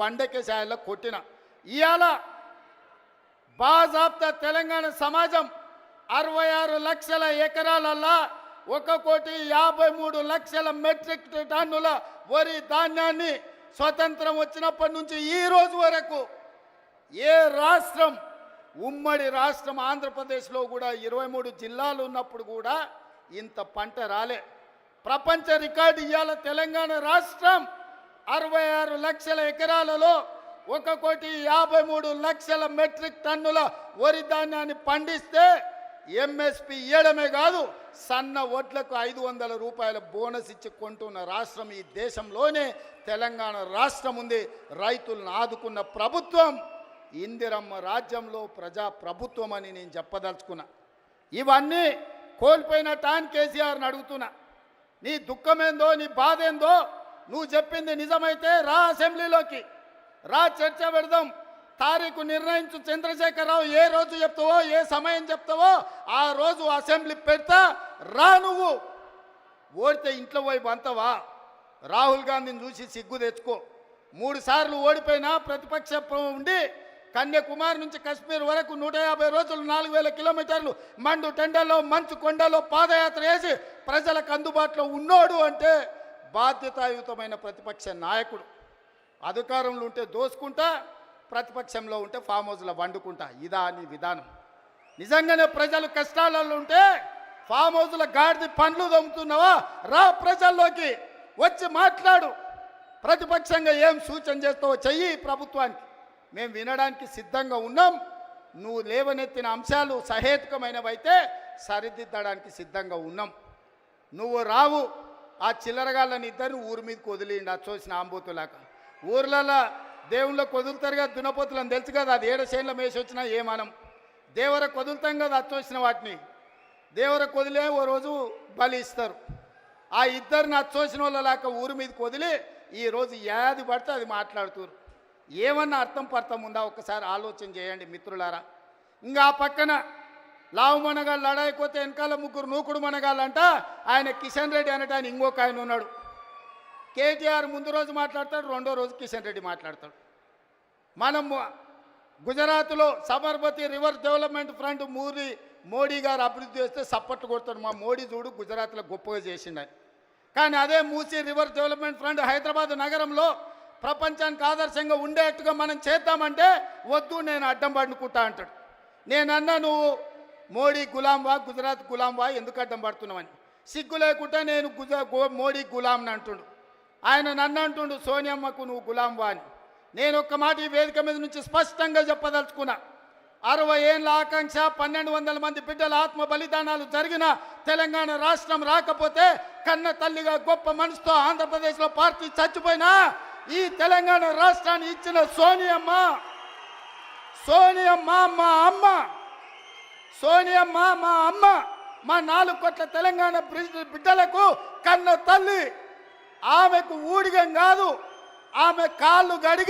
బండకే కొట్టిన. ఇవాళ బాజాబ్తా తెలంగాణ సమాజం అరవై ఆరు లక్షల ఎకరాలల్లా ఒక కోటి యాభై మూడు లక్షల మెట్రిక్ టన్నుల వరి ధాన్యాన్ని స్వతంత్రం వచ్చినప్పటి నుంచి ఈ రోజు వరకు ఏ రాష్ట్రం ఉమ్మడి రాష్ట్రం ఆంధ్రప్రదేశ్లో కూడా ఇరవై మూడు జిల్లాలు ఉన్నప్పుడు కూడా ఇంత పంట రాలే. ప్రపంచ రికార్డు ఇవాళ తెలంగాణ రాష్ట్రం అరవై ఆరు లక్షల ఎకరాలలో ఒక కోటి యాభై మూడు లక్షల మెట్రిక్ టన్నుల వరి ధాన్యాన్ని పండిస్తే ఎంఎస్పి ఇవ్వడమే కాదు సన్న వడ్లకు ఐదు వందల రూపాయల బోనస్ ఇచ్చి కొంటున్న రాష్ట్రం ఈ దేశంలోనే తెలంగాణ రాష్ట్రం ఉంది. రైతులను ఆదుకున్న ప్రభుత్వం ఇందిరమ్మ రాజ్యంలో ప్రజా ప్రభుత్వం అని నేను చెప్పదలుచుకున్నా. ఇవన్నీ కోల్పోయిన టాన్ కేసీఆర్ని అడుగుతున్నా. నీ దుఃఖమేందో నీ బాధ ఏందో నువ్వు చెప్పింది నిజమైతే రా అసెంబ్లీలోకి. రా చర్చ పెడదాం. తారీఖు నిర్ణయించు చంద్రశేఖరరావు ఏ రోజు చెప్తావో ఏ సమయం చెప్తావో ఆ రోజు అసెంబ్లీ పెడతా. రా నువ్వు. ఓడితే ఇంట్లో వైపు అంతవా రాహుల్ గాంధీని చూసి సిగ్గు తెచ్చుకో. మూడు సార్లు ఓడిపోయినా ప్రతిపక్ష ఉండి కన్యాకుమారి నుంచి కశ్మీర్ వరకు నూట యాభై రోజులు నాలుగు వేల కిలోమీటర్లు మండు టెండలో మంచు కొండలో పాదయాత్ర చేసి ప్రజలకు అందుబాటులో ఉన్నోడు అంటే బాధ్యతాయుతమైన ప్రతిపక్ష నాయకుడు. అధికారంలో ఉంటే దోసుకుంటా ప్రతిపక్షంలో ఉంటే ఫామ్ హౌస్లో వండుకుంటా. ఇదా అని విధానం. నిజంగానే ప్రజలు కష్టాలలో ఉంటే ఫామ్ హౌస్ల గాడిది పండ్లు దొమ్ముతున్నావా రా ప్రజల్లోకి వచ్చి మాట్లాడు. ప్రతిపక్షంగా ఏం సూచన చేస్తావో చెయ్యి ప్రభుత్వానికి. మేము వినడానికి సిద్ధంగా ఉన్నాం. నువ్వు లేవనెత్తిన అంశాలు సహేతుకమైనవైతే సరిదిద్దడానికి సిద్ధంగా ఉన్నాం. నువ్వు రావు. ఆ చిల్లరగాళ్ళని ఇద్దరు ఊరి మీదకి వదిలేయండి అది చూసిన ఆంబోతులాక ఊర్లలో దేవుళ్ళ వదులుతారు కదా దునపోతులని తెలుసు కదా అది ఏడ శైన్లో మేసి వచ్చినా ఏమనం దేవరకు వదులుతాం కదా అది చూసిన వాటిని. దేవరకు వదిలే ఓ రోజు బలి ఇస్తారు. ఆ ఇద్దరిని అచ్చోసిన వాళ్ళలాక ఊరి మీదకి వదిలి ఈరోజు ఏది పడితే అది మాట్లాడుతున్నారు ఏమన్నా అర్థం పర్థం ఉందా ఒక్కసారి ఆలోచన చేయండి మిత్రులారా. ఇంకా ఆ పక్కన లావు మనగాళ్ళు లడాయిపోతే వెనకాల ముగ్గురు నూకుడు మనగాళ్ళంట. ఆయన కిషన్ రెడ్డి అనట ఆయన ఇంకొక ఆయన ఉన్నాడు. కేటీఆర్ ముందు రోజు మాట్లాడతాడు రెండో రోజు కిషన్ రెడ్డి మాట్లాడతాడు. మనం గుజరాత్లో సబర్మతి రివర్ డెవలప్మెంట్ ఫ్రంట్ మూరి మోడీ గారు అభివృద్ధి చేస్తే సప్పట్లు కొడతాడు. మా మోడీ చూడు గుజరాత్లో గొప్పగా చేసిండని కానీ అదే Musi river development front Hyderabad నగరంలో ప్రపంచానికి ఆదర్శంగా ఉండేట్టుగా మనం చేద్దామంటే వద్దు నేను అడ్డం పడుకుంటా అంటాడు. నేనన్నా నువ్వు మోడీ గులాంవా గుజరాత్ గులాంవా ఎందుకు అడ్డం పడుతున్నామని సిగ్గు లేకుండా నేను గుజ మోడీ గులాంని అంటుండు. ఆయన నన్ను అంటుండు సోనియమ్మకు నువ్వు గులాంవా అని. నేను ఒక్క మాట ఈ వేదిక మీద నుంచి స్పష్టంగా చెప్పదలుచుకున్నా. అరవై ఏళ్ళ ఆకాంక్ష పన్నెండు వందల మంది బిడ్డల ఆత్మ బలిదానాలు జరిగిన తెలంగాణ రాష్ట్రం రాకపోతే కన్న తల్లిగా గొప్ప మనసుతో ఆంధ్రప్రదేశ్లో పార్టీ చచ్చిపోయినా ఈ తెలంగాణ రాష్ట్రాన్ని ఇచ్చిన సోనియమ్మ సోనియమ్మ మా అమ్మ. సోనియమ్మ మా అమ్మ మా నాలుగు కోట్ల తెలంగాణ బిడ్డలకు కన్న తల్లి. ఆమెకు ఊడిగం కాదు. ఆమె కాళ్ళు గడిగి